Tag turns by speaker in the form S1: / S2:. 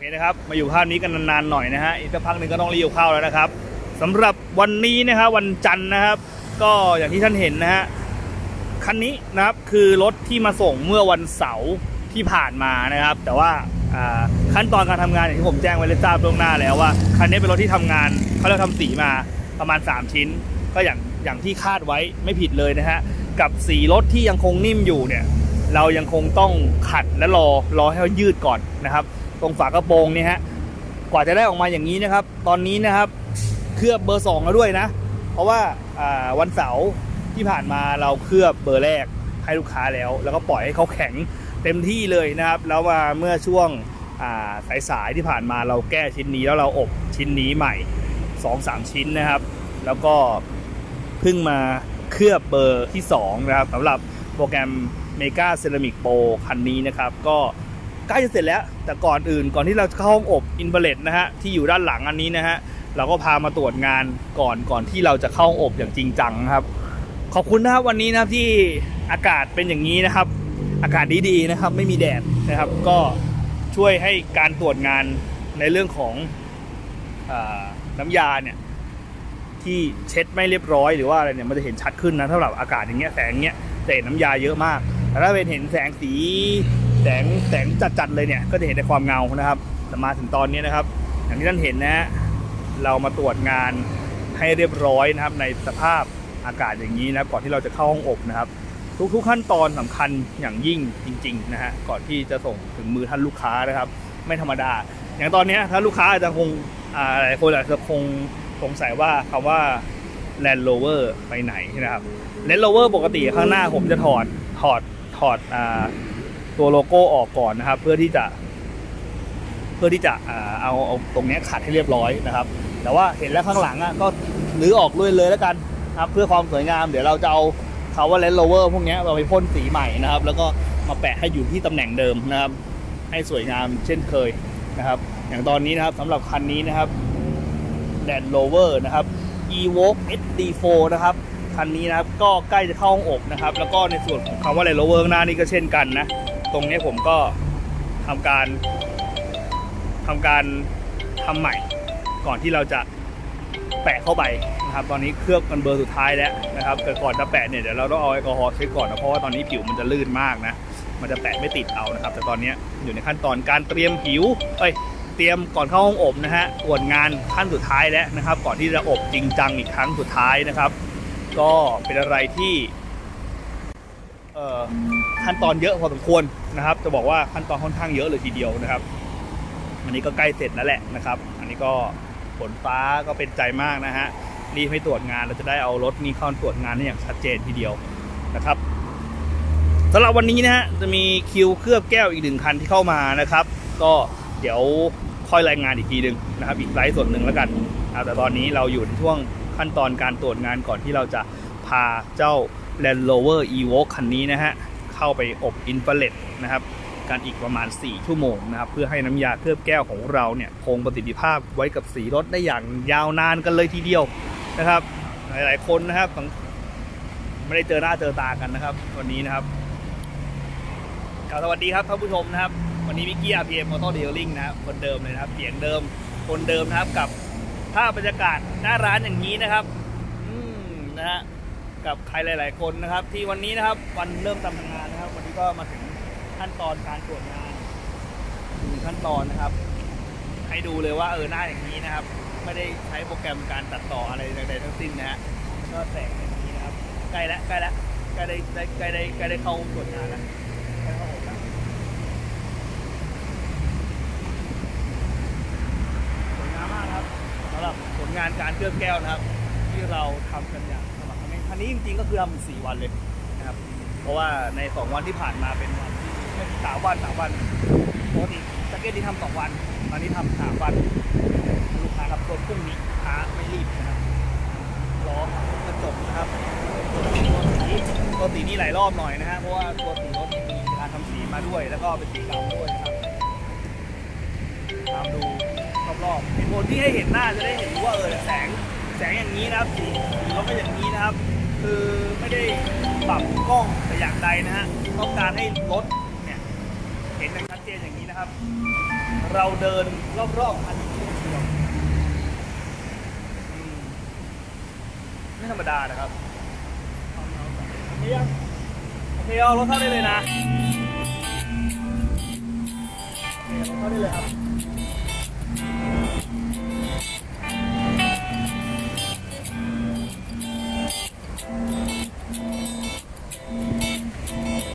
S1: เคนะครับ มาอยู่ภาพนี้กันนานๆหน่อยนะฮะ อีกสักพักหนึ่งก็ต้องรีบเข้าแล้วนะครับสำหรับวันนี้นะครับวันจันทร์นะครับ ก็อย่างที่ท่านเห็นนะฮะ คันนี้นะครับคือรถที่มาส่งเมื่อวันเสาร์ที่ผ่านมานะครับ แต่ว่าขั้นตอนการทำงานอย่างที่ผมแจ้งไว้เลยทราบล่วงหน้าแล้วว่าคันนี้เป็นรถที่ทำงานเขาเรียกทำสีมาประมาณ 3 ชิ้น ก็อย่างอย่างที่คาดไว้ไม่ผิดเลยนะฮะกับสีรถที่ยังคงนิ่มอยู่เนี่ยเรายังคงต้องขัดและรอรอให้เขายืดก่อนนะครับ ตรงฝากระโปรงนี่ฮะกว่าจะได้ออกมาอย่างนี้นะครับ ตอนนี้นะครับเคลือบเบอร์สองแล้วด้วยนะ เพราะว่าวันเสาร์ที่ผ่านมาเราเคลือบเบอร์แรกให้ลูกค้าแล้ว แล้วก็ปล่อยให้เขาแข็งเต็มที่เลยนะครับ แล้วมาเมื่อช่วงสายๆที่ผ่านมาเราแก้ชิ้นนี้แล้วเราอบชิ้นนี้ใหม่ 2-3 ชิ้นนะครับ แล้วก็เพิ่งมาเคลือบเบอร์ที่ 2 นะครับสำหรับโปรแกรม Mega Ceramic Pro คันนี้นะครับ ก็ ใกล้จะเสร็จแล้ว แต่ก่อนอื่นก่อนที่เราจะเข้าห้องอบอินเ r เลตนะฮะที่อยู่ด้านหลังอันนี้นะฮะเราก็พามาตรวจงานก่อนก่อนที่เราจะเข้าห้องอบอย่างจริงจังครับ ขอบคุณนะครับวันนี้นะครับที่อากาศเป็นอย่างนี้นะครับ อากาศดีๆนะครับ ไม่มีแดดนะครับ ก็ช่วยให้การตรวจงานในเรื่องของอน้ำยาเนี่ยที่เช็ดไม่เรียบร้อยหรือว่าอะไรเนี่ยมันจะเห็นชัดขึ้นนะสำหรับอากาศอย่างเงี้ยแสงเงี้ยจะเห็นน้ำยาเยอะมากแต่ถ้าเป็นเห็นแสงสี แสงแสงจัดๆเลยเนี่ยก็จะเห็นแต่ความเงานะครับแต่มาถึงตอนนี้นะครับ อย่างที่ท่านเห็นนะฮะเรามาตรวจงานให้เรียบร้อยนะครับ ในสภาพอากาศอย่างนี้นะครับก่อนที่เราจะเข้าห้องอบนะครับ ทุกๆขั้นตอนสำคัญอย่างยิ่งจริง ๆ นะฮะก่อนที่จะส่งถึงมือท่านลูกค้านะครับ ไม่ธรรมดา อย่างตอนนี้ถ้าลูกค้าอาจจะคงอ่าหลายคนอาจจะคงสงสัยว่าคำว่า Land Rover ไปไหนนะครับ Land Rover ปกติข้างหน้าผมจะถอดถอดถอดอ่า ตัวโลโก้ออกก่อนนะครับ เพื่อที่จะ เพื่อที่จะเอาเอาตรงนี้ขัดให้เรียบร้อยนะครับ แต่ว่าเห็นแล้วข้างหลังอะก็รื้อออกเลยเลยแล้วกันนะครับเพื่อความสวยงามเดี๋ยวเราจะเอาคาว่า Land Rover พวกนี้เราไปพ่นสีใหม่นะครับ แล้วก็มาแปะให้อยู่ที่ตำแหน่งเดิมนะครับ ให้สวยงามเช่นเคยนะครับ อย่างตอนนี้นะครับสำหรับคันนี้นะครับ Land Rover นะครับ Evoque SD4 นะครับคันนี้นะครับก็ใกล้จะเข้าห้องอบนะครับ แล้วก็ในส่วนของคำว่า Land Rover ข้างหน้านี่ก็เช่นกันนะ ตรงนี้ผมก็ทำการทำการทำใหม่ก่อนที่เราจะแปะเข้าไปนะครับ ตอนนี้เคลือบกันเบอร์สุดท้ายแล้วนะครับแต่ก่อนจะแปะเนี่ยเดี๋ยวเราต้องเอาแอลกอฮอล์เช็ดก่อนนะเพราะว่าตอนนี้ผิวมันจะลื่นมากนะ มันจะแปะไม่ติดเอานะครับ แต่ตอนนี้อยู่ในขั้นตอนการเตรียมผิวเอ้ยเตรียมก่อนเข้าห้องอบนะฮะตรวจงานขั้นสุดท้ายแล้วนะครับ ก่อนที่จะอบจริงจังอีกครั้งสุดท้ายนะครับ ก็เป็นอะไรที่ ขั้นตอนเยอะพอสมควรนะครับ จะบอกว่าขั้นตอนค่อนข้างเยอะเลยทีเดียวนะครับ อันนี้ก็ใกล้เสร็จแล้วแหละนะครับ อันนี้ก็ฝนฟ้าก็เป็นใจมากนะฮะรีบให้ตรวจงานเราจะได้เอารถนี้เข้าตรวจงานได้อย่างชัดเจนทีเดียวนะครับสำหรับวันนี้นะฮะจะมีคิวเคลือบแก้วอีกหนึ่งคันที่เข้ามานะครับ ก็เดี๋ยวค่อยรายงานอีกทีหนึ่งนะครับ อีกไลฟ์ส่วนหนึ่งแล้วกันแต่ตอนนี้เราอยู่ในช่วงขั้นตอนการตรวจงานก่อนที่เราจะพาเจ้า Land Rover Evoque คันนี้นะฮะ เข้าไปอบอินฟราเรดนะครับกันอีกประมาณ 4 ชั่วโมงนะครับ เพื่อให้น้ำยาเคลือบแก้วของเราเนี่ยคงประสิทธิภาพไว้กับสีรถได้อย่างยาวนานกันเลยทีเดียวนะครับ หลายๆคนนะครับไม่ได้เจอหน้าเจอตากันนะครับ วันนี้นะครับกล่าวสวัสดีครับท่านผู้ชมนะครับ วันนี้มิกกี้อาร์พีเอ็มมอเตอร์เดลลิงนะครับคนเดิมเลยนะครับเสียงเดิมคนเดิมนะครับกับภาพบรรยากาศหน้าร้านอย่างนี้นะครับ อืมนะฮะ กับใครหลาย ๆ คนนะครับ ที่วันนี้นะครับวันเริ่มทำงานนะครับ วันนี้ก็มาถึงขั้นตอนการตรวจงานหนึ่งขั้นตอนนะครับ ให้ดูเลยว่าเออหน้าอย่างนี้นะครับ ไม่ได้ใช้โปรแกรมการตัดต่ออะไรใดๆทั้งสิ้นนะฮะก็แสงอย่างนี้นะครับใกล้แล้วใกล้แล้วใกล้ได้ใกล้ได้ใกล้ได้เข้าตรวจงานแล้วใกล้เข้าอบแล้วสวยงามมากครับสำหรับผลงานการเคลือบแก้วนะครับ ที่เราทำกันอย่าง คันนี้จริงๆก็คือทำสี่วันเลยนะครับ เพราะว่าในสองวันที่ผ่านมาเป็นวันสามวันสามวันปกติสเก็ตที่ทำสองวันตอนนี้ทำสามวันลูกค้ารับรถพรุ่งนี้ค้าไม่รีบนะครับล้อกระจกนะครับตัวสีนี่หลายรอบหน่อยนะฮะเพราะว่าตัวสีรถมีการทำสีมาด้วย แล้วก็เป็นสีเก่าด้วยนะครับตามดูรอบๆเป็นคนที่ให้เห็นหน้าจะได้เห็นว่าเออแสงแสงอย่างนี้นะครับสีสีรถก็อย่างนี้นะครับ คือไม่ได้ปรับกล้องแต่อย่างใดนะฮะต้องการให้รถเนี่ยเห็นอย่างชัดเจนอย่างนี้นะครับ เราเดินรอบๆคันนี้เดียวไม่ธรรมดานะครับโอเคยังโอเคเอารถเข้าได้เลยนะโอเครถเข้าได้เลยครับ